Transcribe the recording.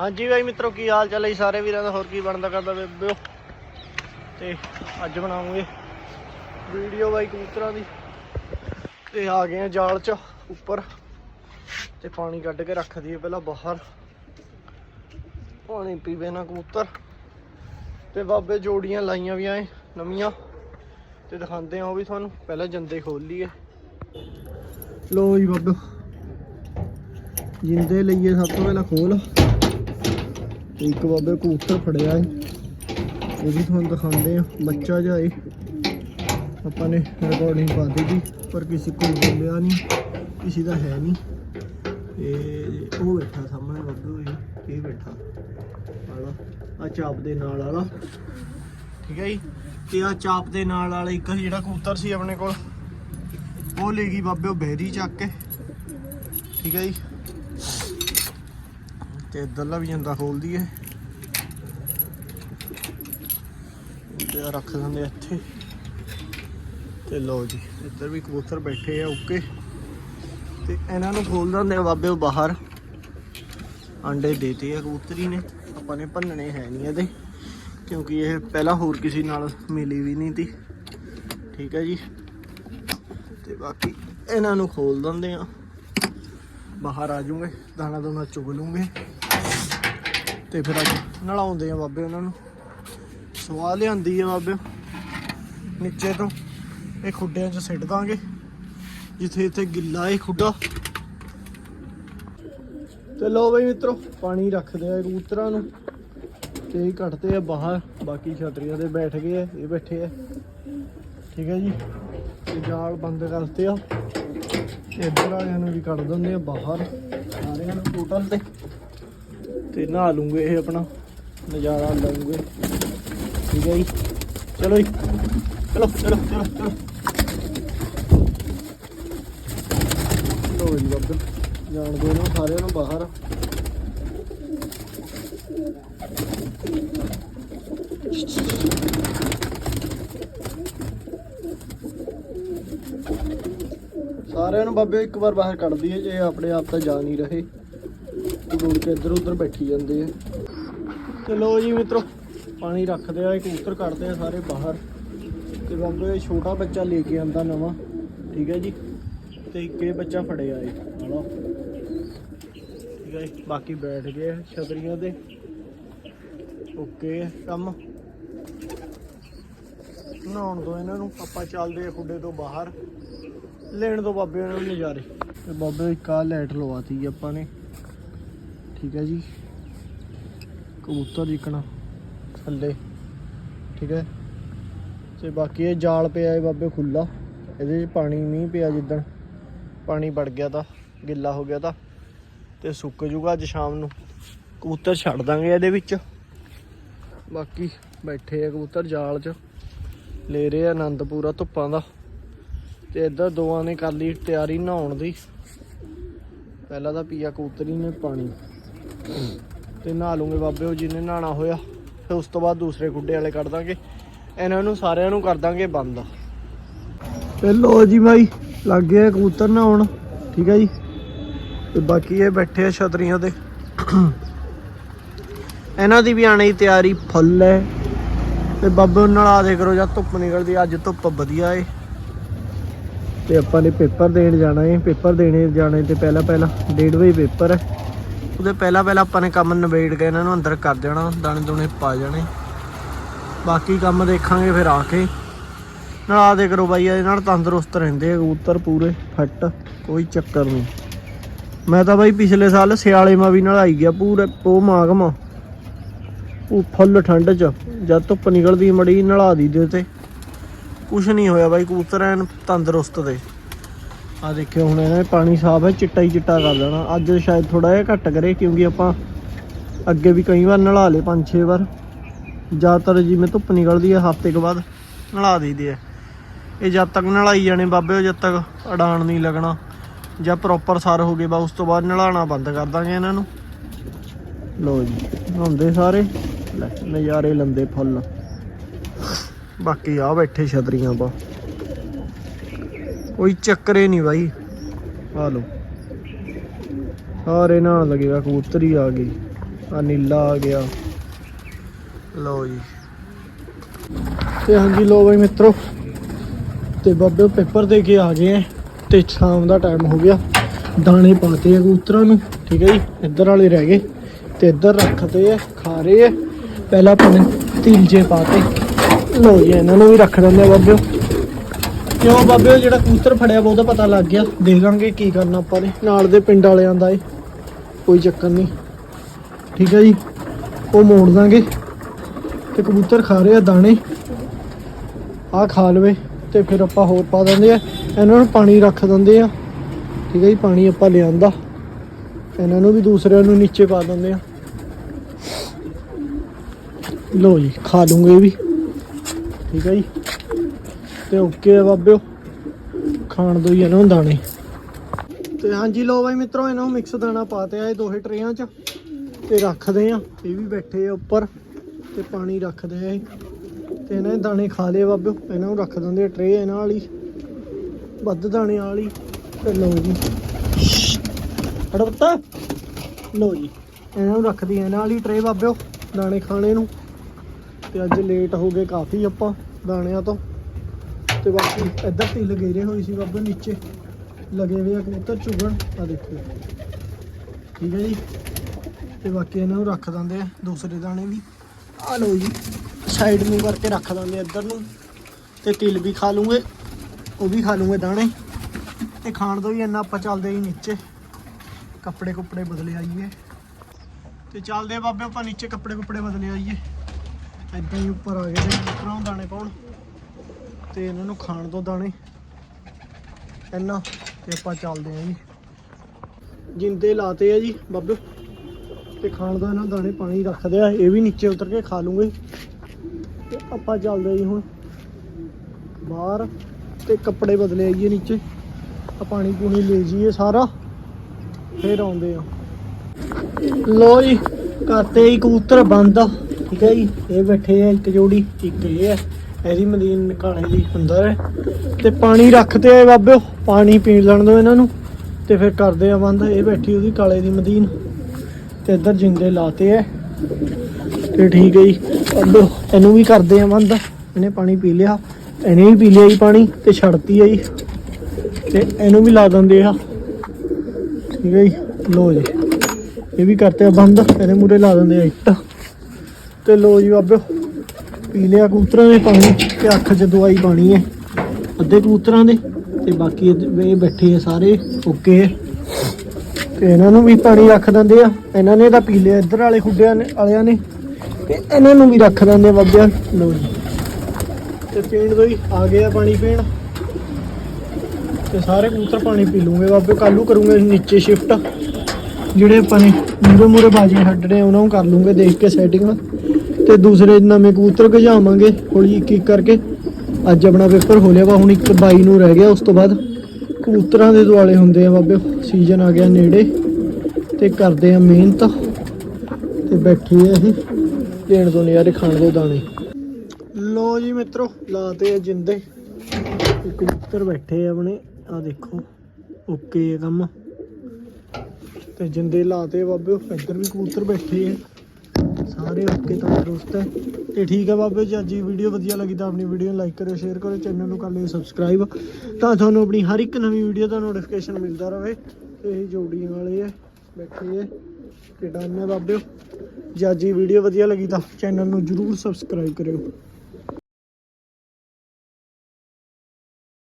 ਹਾਂਜੀ ਬਾਈ ਮਿੱਤਰੋ, ਕੀ ਹਾਲ ਚਾਲ ਹੈ ਜੀ ਸਾਰੇ ਵੀਰਾਂ ਦਾ? ਹੋਰ ਕੀ ਬਣਦਾ ਕਰਦਾ ਬੇਬਿਓ ਤੇ ਅੱਜ ਬਣਾਉਂਗੇ ਵੀਡੀਓ ਬਾਈ ਕਬੂਤਰਾਂ ਦੀ। ਤੇ ਆ ਗਏ ਆ ਜਾਲ 'ਚ, ਉੱਪਰ। ਤੇ ਪਾਣੀ ਕੱਢ ਕੇ ਰੱਖ ਦਈਏ ਪਹਿਲਾਂ ਬਾਹਰ। ਪਾਣੀ ਪੀਵੇ ਨਾ ਕਬੂਤਰ। ਤੇ ਬਾਬੇ ਜੋੜੀਆਂ ਲਾਈਆਂ ਵੀ ਐ ਨਵੀਆਂ। ਤੇ ਦਿਖਾਉਂਦੇ ਆ ਉਹ ਵੀ ਤੁਹਾਨੂੰ। ਪਹਿਲਾਂ ਜੰਦੇ ਖੋਲ ਲਈਏ। ਲੋ ਜੀ ਬਾਬੇ। ਜਿੰਦੇ ਲਈਏ ਸਭ ਤੋਂ ਪਹਿਲਾਂ ਖੋਲ ਇੱਕ ਬਾਬੇ ਕਬੂਤਰ ਫੜਿਆ ਏ। ਉਹ ਵੀ ਤੁਹਾਨੂੰ ਦਿਖਾਉਂਦੇ ਆ। ਬੱਚਾ ਜਿਹਾ ਏ। ਆਪਾਂ ਨੇ ਰਿਕਾਰਡਿੰਗ ਪਾ ਦਿੱਤੀ ਪਰ ਕਿਸੇ ਕੋਲ ਬੋਲਿਆ ਨਹੀਂ ਕਿਸੇ ਦਾ ਹੈ ਨਹੀਂ ਤੇ ਉਹ ਬੈਠਾ ਸਾਹਮਣੇ ਬਾਬੇ ਇਹ ਇਹ ਬੈਠਾ। ਆਲਾ ਆ ਚਾਪ ਦੇ ਨਾਲ ਆਲਾ ਠੀਕ ਹੈ ਜੀ? ਤੇ ਆ ਚਾਪ ਦੇ ਨਾਲ ਵਾਲਾ ਇੱਕ ਜਿਹੜਾ ਕਬੂਤਰ ਸੀ ਆਪਣੇ ਕੋਲ, ਉਹ ਲੈ ਗਈ ਬਾਬੇ ਉਹ ਬਹਿਰੀ ਚੱਕ ਕੇ। ਠੀਕ ਹੈ ਜੀ? ਤੇ ਇੱਧਰਲਾ ਵੀ ਜਾਂਦਾ ਖੋਲ ਦਈਏ ਤੇ ਰੱਖ ਦਿੰਦੇ ਇੱਥੇ। ਤੇ ਲਓ ਜੀ, ਇੱਧਰ ਵੀ ਕਬੂਤਰ ਬੈਠੇ ਆ ਓਕੇ। ਤੇ ਇਹਨਾਂ ਨੂੰ ਖੋਲ ਦਿੰਦੇ ਬਾਬੇ ਉਹ ਬਾਹਰ। ਅੰਡੇ ਦੇਤੇ ਆ ਕਬੂਤਰੀ ਨੇ। ਆਪਾਂ ਨੇ ਭੰਨਣੇ ਹੈ ਨਹੀਂ ਇਹਦੇ, ਕਿਉਂਕਿ ਇਹ ਪਹਿਲਾਂ ਹੋਰ ਕਿਸੇ ਨਾਲ ਮਿਲੀ ਵੀ ਨਹੀਂ ਤੀ। ਠੀਕ ਹੈ ਜੀ। ਤੇ ਬਾਕੀ ਇਹਨਾਂ ਨੂੰ ਖੋਲ ਦਿੰਦੇ ਆ। ਬਾਹਰ ਆ ਜਾਊਂਗੇ, ਦਾਣਾ ਦੋਨਾ ਚੁਗ ਲੂੰਗੇ ਤੇ ਫਿਰ ਅੱਜ ਨਲਾਉਂਦੇ ਆ ਬਾਬੇ ਉਹਨਾਂ ਨੂੰ। ਸਵਾਹ ਲਿਆਂਦੀ ਆ ਬਾਬੇ। ਨੀਚੇ ਤੋਂ ਇਹ ਖੁੱਡਿਆਂ 'ਚ ਸਿੱਟ ਦਾਂਗੇ। ਜਿੱਥੇ ਇੱਥੇ ਗਿੱਲਾ ਏ ਖੁੱਡਾ। ਤੇ ਲੋ ਬਈ ਮਿੱਤਰੋ, ਪਾਣੀ ਰੱਖਦੇ ਆ ਕਬੂਤਰਾਂ ਨੂੰ। ਤੇ ਇਹ ਕੱਢਦੇ ਆ ਬਾਹਰ। ਬਾਕੀ ਛਤਰੀਆਂ ਦੇ ਬੈਠ ਗਏ ਆ, ਇਹ ਬੈਠੇ ਆ। ਠੀਕ ਹੈ ਜੀ। ਤੇ ਜਾਲ ਬੰਦ ਕਰਤੇ ਆ। ਇੱਧਰ ਵਾਲਿਆਂ ਨੂੰ ਵੀ ਕੱਢ ਦਿੰਦੇ ਆ ਬਾਹਰ। ਸਾਰਿਆਂ ਨੂੰ ਟੋਟਲ ਤੇ। ਤੇ ਨਹਾ ਲੂੰਗੇ ਇਹ ਆਪਣਾ, ਨਜ਼ਾਰਾ ਲਵਾਂਗੇ ਠੀਕ ਹੈ ਜੀ। ਚਲੋ ਜੀ। ਚਲੋ ਚਲੋ ਚਲੋ ਚਲੋ। ਲੋ ਜੀ ਬਾਬਾ ਜਾਣ ਦੋ ਨਾ ਸਾਰਿਆਂ ਨੂੰ ਬਾਹਰ। ਸਾਰਿਆਂ ਨੂੰ ਬਾਬੇ ਇੱਕ ਵਾਰ ਬਾਹਰ ਕੱਢ ਦਈਏ ਜੇ ਆਪਣੇ ਆਪ ਤਾਂ ਜਾ ਨਹੀਂ ਰਹੇ। ਦੂੜ ਕੇ ਇੱਧਰ ਉੱਧਰ ਬੈਠੀ ਜਾਂਦੇ ਆ। ਚਲੋ ਜੀ ਮਿੱਤਰੋ, ਪਾਣੀ ਰੱਖਦੇ ਆ ਕਬੂਤਰ ਕੱਢਦੇ ਆ ਸਾਰੇ ਬਾਹਰ। ਤੇ ਬਾਬੇ ਛੋਟਾ ਬੱਚਾ ਲੈ ਕੇ ਆਂਦਾ ਨਵਾਂ, ਠੀਕ ਹੈ ਜੀ? ਤੇ ਇੱਕ ਇਹ ਬੱਚਾ ਫੜਿਆ ਏ, ਹਲੋ। ਠੀਕ ਹੈ ਜੀ, ਬਾਕੀ ਬੈਠ ਗਏ ਛਤਰੀਆਂ ਦੇ ਓਕੇ, ਕੰਮ। ਨਹਾਉਣ ਦੋ ਇਹਨਾਂ ਨੂੰ ਆਪਾਂ ਚੱਲਦੇ ਆ ਖੁੱਡੇ ਤੋਂ ਬਾਹਰ। ਲੈਣ ਤੋਂ ਬਾਬੇ ਉਹਨਾਂ ਨੂੰ ਨਜ਼ਾਰੇ। ਤੇ ਬਾਬੇ ਇੱਕ ਆ ਲਾਈਟ ਲਵਾਤੀ ਆਪਾਂ ਨੇ। ਠੀਕ ਹੈ ਜੀ। ਕਬੂਤਰ ਜਿਕਣਾ ਥੱਲੇ। ਠੀਕ ਹੈ। ਤੇ ਬਾਕੀ ਇਹ ਜਾਲ ਪਿਆ ਹੈ ਬਾਬੇ ਖੁੱਲਾ ਇਹਦੇ 'ਚ ਪਾਣੀ ਨਹੀਂ ਪਿਆ ਜਿੱਦਣ। ਪਾਣੀ ਵੜ ਗਿਆ ਤਾਂ, ਗਿੱਲਾ ਹੋ ਗਿਆ ਤਾਂ। ਤੇ ਸੁੱਕ ਜੂਗਾ ਅੱਜ ਸ਼ਾਮ ਨੂੰ। ਕਬੂਤਰ ਛੱਡ ਦਾਂਗੇ ਇਹਦੇ ਵਿੱਚ। ਬਾਕੀ ਬੈਠੇ ਆ ਕਬੂਤਰ ਜਾਲ 'ਚ। ਲੈ ਰਹੇ ਆ ਆਨੰਦ ਪੂਰਾ ਧੁੱਪਾਂ ਦਾ। ਤੇ ਇੱਧਰ ਦੋਵਾਂ ਨੇ ਕਰ ਲਈ ਤਿਆਰੀ ਨਹਾਉਣ ਦੀ। ਪਹਿਲਾਂ ਤਾਂ ਪੀਆ ਕਬੂਤਰੀ ਨੇ ਪਾਣੀ ਤੇ ਨਹਾ ਲੂੰਗੇ ਬਾਬੇ ਉਹ ਜਿਹਨੇ ਨਹਾਣਾ ਹੋਇਆ। ਫਿਰ ਉਸ ਤੋਂ ਬਾਅਦ ਦੂਸਰੇ ਗੁੱਡੇ ਵਾਲੇ ਕੱਢ ਦਾਂਗੇ। ਇਹਨਾਂ ਨੂੰ ਸਾਰਿਆਂ ਨੂੰ ਕਰ ਦਾਂਗੇ ਬੰਦ। ਤੇ ਲੋ ਜੀ ਬਾਈ, ਲੱਗ ਗਏ ਕਬੂਤਰ ਨਹਾਉਣ। ਠੀਕ ਹੈ ਜੀ। ਤੇ ਬਾਕੀ ਇਹ ਬੈਠੇ ਆ ਛਤਰੀਆਂ ਤੇ। ਇਹਨਾਂ ਦੀ ਵੀ ਆਣੇ ਦੀ ਤਿਆਰੀ ਫੁੱਲ ਹੈ। ਤੇ ਬਾਬੇ ਨਾਲ ਆ ਦੇ ਕਰੋ, ਜਦ ਧੁੱਪ ਨਿਕਲਦੀ, ਅੱਜ ਧੁੱਪ ਵਧੀਆ ਏ। ਤੇ ਆਪਾਂ ਨੇ ਪੇਪਰ ਦੇਣ ਜਾਣਾ ਏ। ਪੇਪਰ ਦੇਣੇ ਜਾਣੇ ਤੇ ਪਹਿਲਾਂ ਪਹਿਲਾਂ 1:30 ਵਜੇ ਪੇਪਰ ਹੈ। ਉਹਦੇ ਪਹਿਲਾਂ ਪਹਿਲਾਂ ਆਪਾਂ ਨੇ ਕੰਮ ਨਿਬੇੜ ਕੇ ਇਹਨਾਂ ਨੂੰ ਅੰਦਰ ਕਰ ਦੇਣਾ, ਦਾਣੇ ਦੂਣੇ ਪਾ ਜਾਣੇ। ਬਾਕੀ ਕੰਮ ਦੇਖਾਂਗੇ ਫਿਰ ਆ ਕੇ। ਨਾਲ ਆ ਦੇ ਕਰੋ ਬਾਈ, ਇਹਦੇ ਨਾਲ ਤੰਦਰੁਸਤ ਰਹਿੰਦੇ ਆ ਕਬੂਤਰ ਪੂਰੇ, ਫਿੱਟ, ਕੋਈ ਚੱਕਰ ਨਹੀਂ। ਮੈਂ ਤਾਂ ਬਾਈ ਪਿਛਲੇ ਸਾਲ ਸਿਆਲੇ ਮਾ ਵੀ ਨਲਾਈ ਗਿਆ ਪੂਰੇ, ਉਹ ਮਾਗਮਾ ਉਹ ਫੁੱਲ ਠੰਡ ਚ, ਜਦ ਧੁੱਪ ਨਿਕਲਦੀ ਮੜੀ ਨਲਾ ਦੀ ਦੇ ਤੇ ਕੁਛ ਨਹੀਂ ਹੋਇਆ ਬਾਈ, ਕਬੂਤਰ ਐਨ ਤੰਦਰੁਸਤ ਦੇ। ਆ ਦੇਖਿਓ ਹੁਣ ਇਹਨਾਂ ਪਾਣੀ ਸਾਫ਼ ਹੈ, ਚਿੱਟਾ ਹੀ ਚਿੱਟਾ ਕਰ ਦੇਣਾ ਅੱਜ ਸ਼ਾਇਦ ਥੋੜਾ ਜਿਹਾ ਘੱਟ ਕਰੇ, ਕਿਉਂਕਿ ਆਪਾਂ ਅੱਗੇ ਵੀ ਕਈ ਵਾਰ ਨਲਾ ਲੇ ਪੰਜ ਛੇ ਵਾਰ। ਜ਼ਿਆਦਾਤਰ ਜਿਵੇਂ ਧੁੱਪ ਨਿਕਲਦੀ ਹੈ, ਹਫ਼ਤੇ ਕੁ ਬਾਅਦ ਨਲਾ ਦਈਦੇ ਹੈ ਇਹ ਜਦ ਤੱਕ ਨਲਾਈ ਜਾਣੇ ਬਾਬੇ, ਉਹ ਜਦ ਤੱਕ ਅਡਾਣ ਨਹੀਂ ਲੱਗਣਾ ਜਾਂ ਪ੍ਰੋਪਰ ਸਰ ਹੋ ਗਏ ਬਾ ਉਸ ਤੋਂ ਬਾਅਦ ਨਲਾਣਾ ਬੰਦ ਕਰ ਦਾਂਗੇ ਇਹਨਾਂ ਨੂੰ। ਲੋ ਜੀ, ਨਹਾਉਂਦੇ ਸਾਰੇ। ਨਜ਼ਾਰੇ ਲੰਦੇ ਫੁੱਲ। ਬਾਕੀ ਆ ਬੈਠੇ ਛਤਰੀਆਂ ਪਾ। ਕੋਈ ਚੱਕਰੇ ਨਹੀਂ ਬਾਈ। ਆ ਲੋ ਸਾਰੇ ਨਾਲ ਲੱਗੇਗਾ ਕਬੂਤਰ ਹੀ ਆ ਗਈ, ਆ ਨੀਲਾ ਆ ਗਿਆ। ਲਓ ਜੀ। ਤੇ ਹਾਂਜੀ ਲੋ ਬਾਈ ਮਿੱਤਰੋ। ਤੇ ਬਾਬੇ ਪੇਪਰ ਦੇ ਕੇ ਆ ਗਏ ਆ, ਤੇ ਸ਼ਾਮ ਦਾ ਟਾਈਮ ਹੋ ਗਿਆ। ਦਾਣੇ ਪਾਤੇ ਆ ਕਬੂਤਰਾਂ ਨੂੰ, ਠੀਕ ਹੈ ਜੀ? ਇੱਧਰ ਵਾਲੇ ਰਹਿ ਗਏ। ਤੇ ਇੱਧਰ ਰੱਖਦੇ ਆ, ਖਾ ਰਹੇ ਆ। ਪਹਿਲਾਂ ਆਪਾਂ ਨੇ ਤੀਲਜੇ ਪਾਤੇ। ਲੋ ਜੀ, ਇਹਨਾਂ ਨੂੰ ਵੀ ਰੱਖ ਦਿੰਦੇ ਆ ਬਾਬਿਓ। ਕਿਉਂ ਬਾਬਿਓ, ਜਿਹੜਾ ਕਬੂਤਰ ਫੜਿਆ ਵਾ ਉਹਦਾ ਪਤਾ ਲੱਗ ਗਿਆ। ਦੇਖ ਲਾਂਗੇ ਕੀ ਕਰਨਾ ਆਪਾਂ ਨੇ। ਨਾਲ ਦੇ ਪਿੰਡ ਵਾਲਿਆਂ ਦਾ ਏ ਕੋਈ ਚੱਕਰ ਨਹੀਂ। ਠੀਕ ਹੈ ਜੀ। ਉਹ ਮੋੜ ਦਾਂਗੇ। ਤੇ ਕਬੂਤਰ ਖਾ ਰਹੇ ਆ ਦਾਣੇ। ਆਹ ਖਾ ਲਵੇ ਤੇ ਫਿਰ ਆਪਾਂ ਹੋਰ ਪਾ ਦਿੰਦੇ ਆ। ਇਹਨਾਂ ਨੂੰ ਪਾਣੀ ਰੱਖ ਦਿੰਦੇ ਆ। ਠੀਕ ਹੈ ਜੀ, ਪਾਣੀ ਆਪਾਂ ਲਿਆਂਦਾ। ਇਹਨਾਂ ਨੂੰ ਵੀ ਦੂਸਰਿਆਂ ਨੂੰ ਨੀਚੇ ਪਾ ਦਿੰਦੇ ਆ। ਲੋ ਜੀ, ਖਾ ਲੂੰਗੇ ਇਹ ਵੀ। ਠੀਕ ਹੈ ਜੀ। ਤੇ ਓਕੇ ਆ ਬਾਬਿਓ, ਖਾਣ ਦੋ ਹੀ ਇਹਨਾਂ ਨੂੰ ਦਾਣੇ। ਤੇ ਹਾਂਜੀ ਲੋ ਬਾਈ ਮਿੱਤਰੋ, ਇਹਨਾਂ ਨੂੰ ਮਿਕਸ ਦਾਣਾ ਪਾਤੇ ਆ ਇਹ ਦੋਹੇ ਟਰੇਆਂ 'ਚ। ਤੇ ਰੱਖਦੇ ਆ, ਇਹ ਵੀ ਬੈਠੇ ਆ ਉੱਪਰ। ਤੇ ਪਾਣੀ ਰੱਖਦੇ ਆ ਇਹ। ਤੇ ਇਹਨਾਂ ਨੇ ਦਾਣੇ ਖਾ ਲਏ ਬਾਬਿਓ, ਇਹਨਾਂ ਨੂੰ ਰੱਖ ਦਿੰਦੇ ਆ ਟਰੇ ਇਹਨਾਂ ਵਾਲੀ। ਵੱਧ ਦਾਣੇ ਵਾਲੀ ਤੇ ਲੋ ਜੀ। ਹੜਪਤਾ ਲੋ ਜੀ। ਇਹਨਾਂ ਨੂੰ ਰੱਖਦੀ ਇਹਨਾਂ ਵਾਲੀ ਟਰੇ ਬਾਬਿਓ, ਦਾਣੇ ਖਾਣੇ ਨੂੰ। ਤੇ ਅੱਜ ਲੇਟ ਹੋ ਗਏ ਕਾਫੀ ਆਪਾਂ ਦਾਣਿਆਂ ਤੋਂ। ਤੇ ਬਾਕੀ ਇੱਧਰ ਢਿੱਲ ਗੇਰੇ ਹੋਈ ਸੀ ਬਾਬਾ, ਨੀਚੇ ਲਗੇ ਹੋਏ ਆ ਕਬੂਤਰ ਚੁਗਣ ਆ ਦੇਖੋ। ਠੀਕ ਹੈ ਜੀ। ਤੇ ਬਾਕੀ ਇਹਨਾਂ ਨੂੰ ਰੱਖ ਦਿੰਦੇ ਆ, ਦੂਸਰੇ ਦਾਣੇ ਵੀ। ਆ ਲਓ ਜੀ ਸਾਈਡ ਨੂੰ ਕਰਕੇ ਰੱਖ ਦਿੰਦੇ ਇੱਧਰ ਨੂੰ। ਤੇ ਤਿਲ ਵੀ ਖਾ ਲੂੰਗੇ, ਉਹ ਵੀ ਖਾ ਲੂੰਗੇ ਦਾਣੇ। ਤੇ ਖਾਣ ਤੋਂ ਵੀ ਇੰਨਾ ਆਪਾਂ ਚੱਲਦੇ ਹੀ ਨੀਚੇ। ਕੱਪੜੇ ਕੁੱਪੜੇ ਬਦਲੇ ਆਈਏ। ਤੇ ਚੱਲਦੇ ਬਾਬੇ, ਆਪਾਂ ਨੀਚੇ ਕੱਪੜੇ ਕੁੱਪੜੇ ਬਦਲੇ ਆਈਏ। ਏਦਾਂ ਹੀ ਉੱਪਰ ਆ ਗਏ ਨੇ ਕਬੂਤਰਾਂ ਦਾਣੇ ਪਾਉਣ। ਤੇ ਇਹਨਾਂ ਨੂੰ ਖਾਣ ਤੋਂ ਦਾਣੇ। ਇੰਨਾ, ਤੇ ਆਪਾਂ ਚੱਲਦੇ ਆਂ ਜੀ। ਜਿੰਦੇ ਲਾਤੇ ਆ ਜੀ, ਬਾਬੇ। ਤੇ ਖਾਣ ਦਾ ਇਹਨਾਂ ਦਾਣੇ ਪਾਣੀ ਰੱਖਦੇ ਆ ਇਹ ਵੀ ਨੀਚੇ ਉਤਰ ਕੇ ਖਾ ਲੂੰਗੇ। ਤੇ ਆਪਾਂ ਚੱਲਦੇ ਜੀ ਹੁਣ ਬਾਹਰ। ਤੇ ਕੱਪੜੇ ਬਦਲੇ ਆਈਏ ਨੀਚੇ। ਆ ਪਾਣੀ ਪੂਣੀ ਲੈ ਜੀਏ ਸਾਰਾ। ਫੇਰ ਆਉਂਦੇ ਆ ਲੋ ਜੀ, ਕਰਤੇ ਹੀ ਕਬੂਤਰ ਬੰਦ। ਠੀਕ ਹੈ ਜੀ, ਇਹ ਬੈਠੇ ਆ ਇੱਕ ਜੋੜੀ, ਇੱਕ ਇਹ ਹੈ ਇਹਦੀ ਮਦੀਨ ਕਾਲੇ ਦੀ ਅੰਦਰ ਹੈ ਤੇ ਪਾਣੀ ਰੱਖਤੇ ਆ ਬਾਬਿਓ ਪਾਣੀ ਪੀਣ ਲੈਣ ਦੋ ਇਹਨਾਂ ਨੂੰ। ਤੇ ਫਿਰ ਕਰਦੇ ਆ ਬੰਦ, ਇਹ ਬੈਠੀ ਉਹਦੀ ਕਾਲੇ ਦੀ ਮਦੀਨ। ਤੇ ਇੱਧਰ ਜਿੰਦੇ ਲਾਤੇ ਐ ਤੇ ਠੀਕ ਹੈ ਜੀ ਬਾਬਿਓ ਇਹਨੂੰ ਵੀ ਕਰਦੇ ਆ ਬੰਦ। ਇਹਨੇ ਪਾਣੀ ਪੀ ਲਿਆ। ਇਹਨੇ ਵੀ ਪੀ ਲਿਆ ਜੀ ਪਾਣੀ, ਤੇ ਛੱਡਤੀ ਆ ਜੀ। ਤੇ ਇਹਨੂੰ ਵੀ ਲਾ ਦਿੰਦੇ ਆ। ਠੀਕ ਹੈ ਜੀ ਲੋ ਜੀ। ਇਹ ਵੀ ਕਰਤੇ ਆ ਬੰਦ, ਇਹਦੇ ਮੂਰੇ ਲਾ ਦਿੰਦੇ ਆ ਇੱਟ। ਤੇ ਲੋ ਜੀ ਬਾਬੇ ਪੀ ਲਿਆ ਕਬੂਤਰਾਂ ਦੇ ਪਾਣੀ ਤੇ ਅੱਖ 'ਚ ਦਵਾਈ ਪਾਣੀ ਹੈ। ਅੱਧੇ ਕਬੂਤਰਾਂ ਦੇ ਤੇ ਬਾਕੀ ਇਹ ਬੈਠੇ ਆ ਸਾਰੇ, ਓਕੇ। ਤੇ ਇਹਨਾਂ ਨੂੰ ਵੀ ਪਾਣੀ ਰੱਖ ਦਿੰਦੇ ਆ। ਇਹਨਾਂ ਨੇ ਤਾਂ ਪੀ ਲਿਆ ਇੱਧਰ ਵਾਲੇ ਖੁੱਡਿਆਂ ਨੇ, ਵਾਲਿਆਂ ਨੇ। ਤੇ ਇਹਨਾਂ ਨੂੰ ਵੀ ਰੱਖ ਦਿੰਦੇ ਆ ਬਾਬਿਆਂ ਲੋ ਜੀ। ਤੇ ਪੀਣ ਦੋ ਹੀ ਆ ਗਏ ਆ ਪਾਣੀ ਪੀਣ। ਤੇ ਸਾਰੇ ਕਬੂਤਰ ਪਾਣੀ ਪੀ ਲੂਗੇ ਬਾਬੇ ਕੱਲੂ ਕਰੂੰਗੇ ਨੀਚੇ ਸ਼ਿਫਟ ਜਿਹੜੇ ਆਪਾਂ ਨੇ ਮੂਰੇ ਮੂਰੇ ਬਾਜੀ ਛੱਡਣੇ ਉਹਨਾਂ ਨੂੰ ਕਰ ਲੂੰਗੇ ਦੇਖ ਕੇ ਸੈਟਿੰਗ ਤੇ ਦੂਸਰੇ ਨਵੇਂ ਕਬੂਤਰ ਗਜਾਵਾਂਗੇ ਹੌਲੀ ਇੱਕ ਇੱਕ ਕਰਕੇ। ਅੱਜ ਆਪਣਾ ਪੇਪਰ ਹੋ ਲਿਆ ਵਾ, ਹੁਣ ਇੱਕ 22 ਨੂੰ ਰਹਿ ਗਿਆ, ਉਸ ਤੋਂ ਬਾਅਦ ਕਬੂਤਰਾਂ ਦੇ ਦੁਆਲੇ ਹੁੰਦੇ ਆ ਬਾਬੇ ਸੀਜ਼ਨ ਆ ਗਿਆ ਨੇੜੇ ਤੇ ਕਰਦੇ ਆ ਮਿਹਨਤ ਤੇ ਬੈਠੇ ਆ ਇਹ ਦੇਣ ਤੋਂ ਨਜ਼ਾਰੇ ਖਾਣ ਦੇ ਦਾਣੇ। ਲੋ ਜੀ ਮਿੱਤਰੋ, ਲਾਤੇ ਆ ਜਿੰਦੇ। ਕਬੂਤਰ ਬੈਠੇ ਆ ਆਪਣੇ ਆ ਦੇਖੋ ਓਕੇ ਆ ਕੰਮ। ਤੇ ਜਿੰਦੇ ਲਾਤੇ ਬਾਬੇ ਇੱਧਰ ਵੀ ਕਬੂਤਰ ਬੈਠੇ ਆ। ਸਾਰੇ ਓਕੇ, ਤੰਦਰੁਸਤ ਹੈ। ਤੇ ਠੀਕ ਹੈ ਬਾਬੇ ਜੀ, ਅੱਜ ਦੀ ਵੀਡੀਓ ਵਧੀਆ ਲੱਗੀ ਤਾਂ ਆਪਣੀ ਵੀਡੀਓ ਨੂੰ ਲਾਈਕ ਕਰਿਓ ਸ਼ੇਅਰ ਕਰਿਓ ਚੈਨਲ ਨੂੰ ਕਰ ਲਿਓ ਸਬਸਕ੍ਰਾਈਬ ਤਾਂ ਤੁਹਾਨੂੰ ਆਪਣੀ ਹਰ ਇੱਕ ਨਵੀਂ ਵੀਡੀਓ ਦਾ ਨੋਟੀਫਿਕੇਸ਼ਨ ਮਿਲਦਾ ਰਹੇ ਇਹ ਜੋੜੀਆਂ ਵਾਲੇ ਹੈ ਬੈਠੇ ਹੈ ਤੇ ਡਨ ਹੈ ਬਾਬਿਓ ਜੇ ਅੱਜ ਦੀ ਵੀਡੀਓ ਵਧੀਆ ਲੱਗੀ ਤਾਂ ਚੈਨਲ ਨੂੰ ਜਰੂਰ ਸਬਸਕ੍ਰਾਈਬ ਕਰਿਓ।